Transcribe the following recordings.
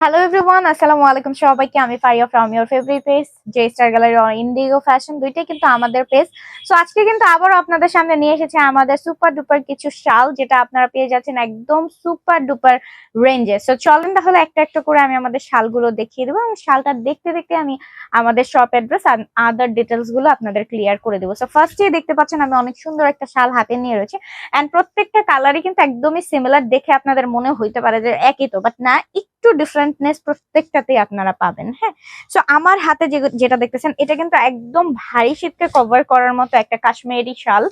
Hello everyone আসসালামু আলাইকুম সবাইকে আমি Faria from your favourite page J star gallery or indigo fashion দুইটাই কিন্তু আমাদের পেজ সো আজকে কিন্তু আবারও আপনাদের সামনে নিয়ে এসেছে আমাদের সুপার ডুপার কিছু শাল, যেটা আপনারা পেয়ে যাচ্ছেন একদম সুপার ডুপার রেঞ্জে সো চলেন তাহলে একটা একটা করে আমি আমাদের শালগুলো দেখিয়ে দেবো এবং শালটা দেখতে দেখতে আমি আমাদের শপ অ্যাড্রেস আর আদার ডিটেলসগুলো আপনাদের ক্লিয়ার করে দেবো। সো ফার্স্টে দেখতে পাচ্ছেন আমি অনেক সুন্দর একটা শাল হাতে নিয়ে রয়েছে। অ্যান্ড প্রত্যেকটা কালারই কিন্তু একদমই সিমিলার দেখে আপনাদের মনে হইতে পারে যে একই তো বাট না একটু ডিফারেন্টনেস প্রত্যেকটাতেই আপনারা পাবেন হ্যাঁ? সো আমার হাতে যেটা দেখতেছেন, এটা কিন্তু একদম ভারী শীতকে কভার করার মতো একটা কাশ্মীরি শাল,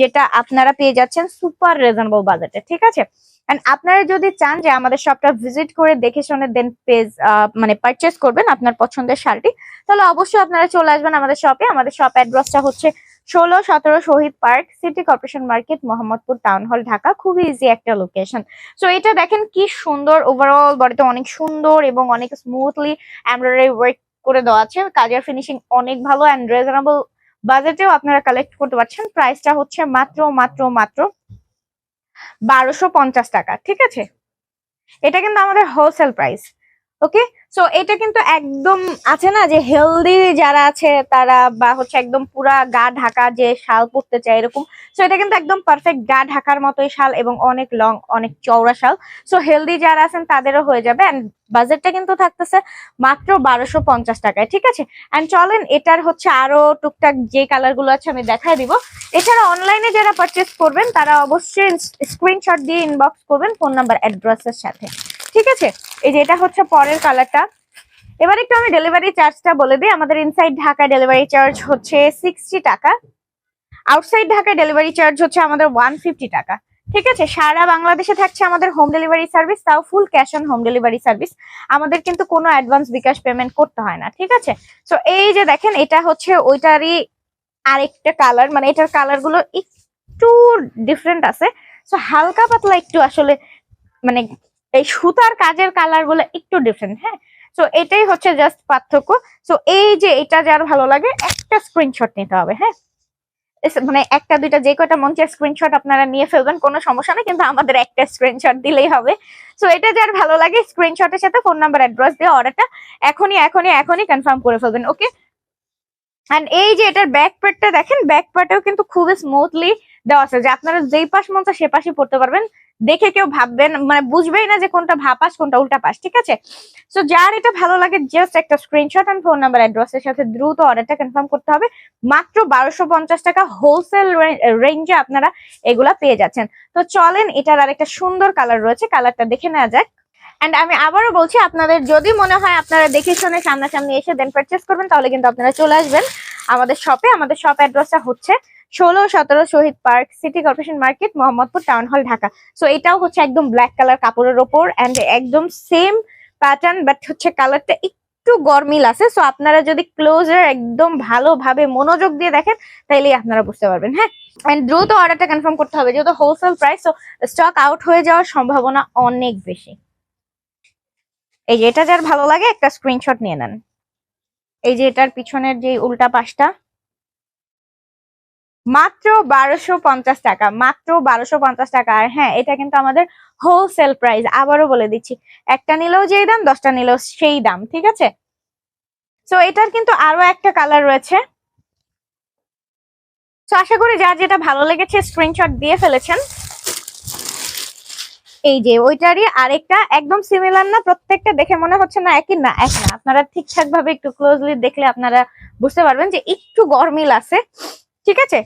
যেটা আপনারা পেয়ে যাচ্ছেন সুপার রিজনেবল বাজেটে ঠিক আছে? এন্ড আপনারা যদি চান যে আমাদের শপটা ভিজিট করে দেখে শুনে দেন পেজ মানে পারচেস করবেন আপনার পছন্দের শালটি, তাহলে অবশ্যই আপনারা চলে আসবেন আমাদের শপে আমাদের শপ অ্যাড্রেসটা হচ্ছে ষোলো, সতেরো Shahid park, city corporation market, Mohammadpur town hall, Dhaka. খুবই ইজি একটা লোকেশন সো এটা দেখেন কি সুন্দর ওভারঅল বডিতে অনেক সুন্দর এবং অনেক স্মুথলি এমব্রয়ডারি ওয়ার্ক করে দেওয়া আছে। কাজের ফিনিশিং অনেক ভালো অ্যান্ড রিজনেবল বাজেটেও আপনারা কালেক্ট করতে পারছেন। প্রাইসটা হচ্ছে মাত্র মাত্র মাত্র বারোশো টাকা, ঠিক আছে? এটা কিন্তু আমাদের হোলসেল প্রাইস ওকে সো এটা কিন্তু একদম আছে না যে হেলদি যারা আছে, তারা বা হচ্ছে একদম পুরা গা ঢাকা যে শাল পরতে চায় এরকম। সো এটা কিন্তু একদম পারফেক্ট গা ঢাকার মতোই শাল এবং অনেক লং অনেক চওড়া শাল। সো হেলদি যারা আছেন, তাদেরও হয়ে যাবে অ্যান্ড বাজেটটা কিন্তু থাকতেছে মাত্র বারোশো পঞ্চাশ টাকায়, ঠিক আছে? অ্যান্ড চলেন, এটার হচ্ছে আরও টুকটাক যে কালারগুলো আছে আমি দেখাই দিব। এছাড়া অনলাইনে যারা পারচেস করবেন, তারা অবশ্যই স্ক্রিনশট দিয়ে ইনবক্স করবেন ফোন নাম্বার অ্যাড্রেসের সাথে। ঠিক আছে? এই যে এটা হচ্ছে পরের কালারটা এবার একটু আমি ডেলিভারি চার্জটা বলে দিই। আমাদের ইনসাইড ঢাকা ডেলিভারি চার্জ হচ্ছে sixty taka. Outside Dhaka delivery charge হচ্ছে আমাদের ওয়ান টাকা। ঠিক আছে? সারা বাংলাদেশে থাকছে আমাদের হোম ডেলিভারি সার্ভিস তাও full cash on home delivery service আমাদের কিন্তু কোনো অ্যাডভান্স বিকাশ পেমেন্ট করতে হয় না, ঠিক আছে? তো এই যে দেখেন, এটা হচ্ছে ওইটারই আরেকটা কালার মানে এটার কালারগুলো একটু ডিফারেন্ট আছে। সো হালকা পাতলা একটু আসলে মানে এই সুতার কাজের কালারগুলো একটু ডিফারেন্ট হ্যাঁ? সো এটাই হচ্ছে জাস্ট পার্থক্য। সো এই যে এটা যার ভালো লাগে, একটা স্ক্রিনশট নিতে হবে হ্যাঁ? মানে একটা, দুইটা, যে কয়টা চায় স্ক্রিনশট আপনারা নিয়ে ফেলবেন, কোনো সমস্যা নেই, কিন্তু আমাদের একটা স্ক্রিনশট দিলেই হবে। সো এটা যার ভালো লাগে স্ক্রিনশটের সাথে ফোন নাম্বার অ্যাড্রেস দিয়ে অর্ডারটা এখনই এখনই এখনই কনফার্ম করে ফেলবেন ওকে এন্ড এই যে এটার ব্যাক পার্টটা দেখেন ব্যাক পার্টেও কিন্তু খুবই স্মুথলি দেওয়া আছে যে আপনারা যেই পাশ মন চায় সে পাশে পড়তে পারবেন। দেখে কেউ ভাববেন মানে বুঝবেই না যে কোনটা ভাপাস কোনটা উল্টা পাশ, ঠিক আছে? সো যার এটা ভালো লাগে জাস্ট একটা স্ক্রিনশট এন্ড ফোন নাম্বার অ্যাড্রেসের সাথে দ্রুত অর্ডারটা কনফার্ম করতে হবে। মাত্র বারোশো পঞ্চাশ টাকা হোলসেল রেঞ্জে আপনারা এগুলা পেয়ে যাচ্ছেন। তো চলেন, এটার আরেকটা সুন্দর কালার রয়েছে কালারটা দেখে নেওয়া যাক। এন্ড আমি আবারও বলছি, আপনাদের যদি মনে হয় আপনারা দেখে শুনে সামনাসামনি এসে দেন পারচেস করবেন, তাহলে কিন্তু আপনারা চলে আসবেন। আমাদের শপে আমাদের শপ অ্যাড্রেসটা হচ্ছে ষোলো সতেরো Shahid park, city corporation market, Mohammadpur town hall, Dhaka. So এটাও হচ্ছে একদম ব্ল্যাক কালার কাপড়ের ওপর এন্ড একদম সেম প্যাটার্ন বাট হচ্ছে কালারটা একটু গরমিল আছে। সো আপনারা যদি ক্লোজার একদম ভালোভাবে মনোযোগ দিয়ে দেখেন, তাইলেই আপনারা বুঝতে পারবেন হ্যাঁ? এন্ড দ্রুত অর্ডারটা কনফার্ম করতে হবে, যেহেতু হোলসেল প্রাইস তো স্টক আউট হয়ে যাওয়ার সম্ভাবনা অনেক বেশি। এই যে, এটা যার ভালো লাগে, একটা স্ক্রিনশট নিয়ে নেন। এই যে এটার পিছনের যে উল্টা পাশটা, মাত্র বারোশো পঞ্চাশ টাকা, মাত্র বারোশো পঞ্চাশ টাকা। আর হ্যাঁ এটা কিন্তু আমাদের হোলসেল প্রাইস আবারও বলে দিচ্ছি। একটা নিলেও যেই দাম, দশটা নিলেও সেই দাম, ঠিক আছে? তো এটার কিন্তু আরও একটা কালার রয়েছে। তো আশা করি যার যেটা ভালো লেগেছে স্ক্রিনশট দিয়ে ফেলেছেন। এই যে ওইটারই আরেকটা একদম সিমিলার না, প্রত্যেকটা দেখে মনে হচ্ছে না একই না, এক না। আপনারা ঠিকঠাক ভাবে একটু ক্লোজলি দেখলে আপনারা বুঝতে পারবেন যে একটু গরমিল আছে, ঠিক আছে?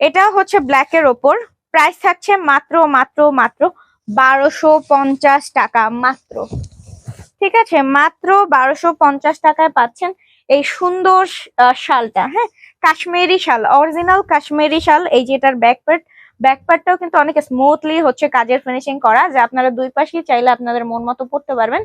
এটা হচ্ছে ব্ল্যাক এর ওপর। প্রাইস থাকছে মাত্র মাত্র মাত্র বারোশো পঞ্চাশ টাকা, মাত্র। ঠিক আছে? মাত্র বারোশো পঞ্চাশ টাকায় পাচ্ছেন এই সুন্দর শালটা হ্যাঁ? কাশ্মীরি শাল অরিজিনাল কাশ্মীরি শাল, এই যে এটার ব্যাক কিন্তু অনেক স্মুথলি হচ্ছে কাজের ফিনিশিং করা, যে আপনারা দুই পাশেই চাইলে আপনাদের মন মতো পড়তে পারবেন।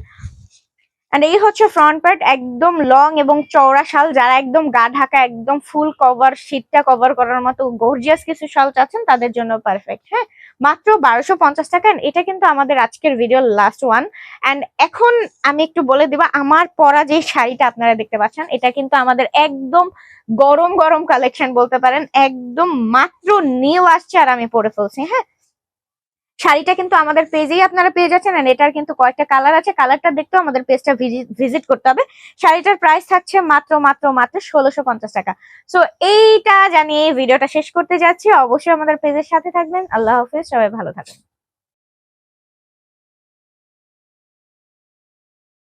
অ্যান্ড এই হচ্ছে ফ্রন্ট পার্ট একদম লং এবং চওড়া শাল, যারা একদম গা ঢাকা, একদম ফুল কভার শীতটা কভার করার মতো গর্জিয়াস কিছু শাল চাচ্ছেন, তাদের জন্য পারফেক্ট হ্যাঁ? মাত্র বারোশো পঞ্চাশ টাকা এটা কিন্তু আমাদের আজকের ভিডিওর লাস্ট ওয়ান অ্যান্ড এখন আমি একটু বলে দিব, আমার পরা যে শাড়িটা আপনারা দেখতে পাচ্ছেন, এটা কিন্তু আমাদের একদম গরম গরম কালেকশন বলতে পারেন, একদম মাত্র নিউ আসছে আর আমি পরে ফেলছি হ্যাঁ? শাড়িটা কিন্তু আমাদের পেজেই আপনারা পেয়ে যাচ্ছেন আর এটার কিন্তু কয়েকটা কালার আছে। কালারটা দেখতেও আমাদের পেজটা ভিজিট করতে হবে। শাড়িটার প্রাইস থাকছে মাত্র মাত্র মাত্র ষোলোশো পঞ্চাশ টাকা। সো এইটা জানিয়ে ভিডিওটা শেষ করতে যাচ্ছি। অবশ্যই আমাদের পেজের সাথে থাকবেন। আল্লাহ হাফিজ। সবাই ভালো থাকবেন।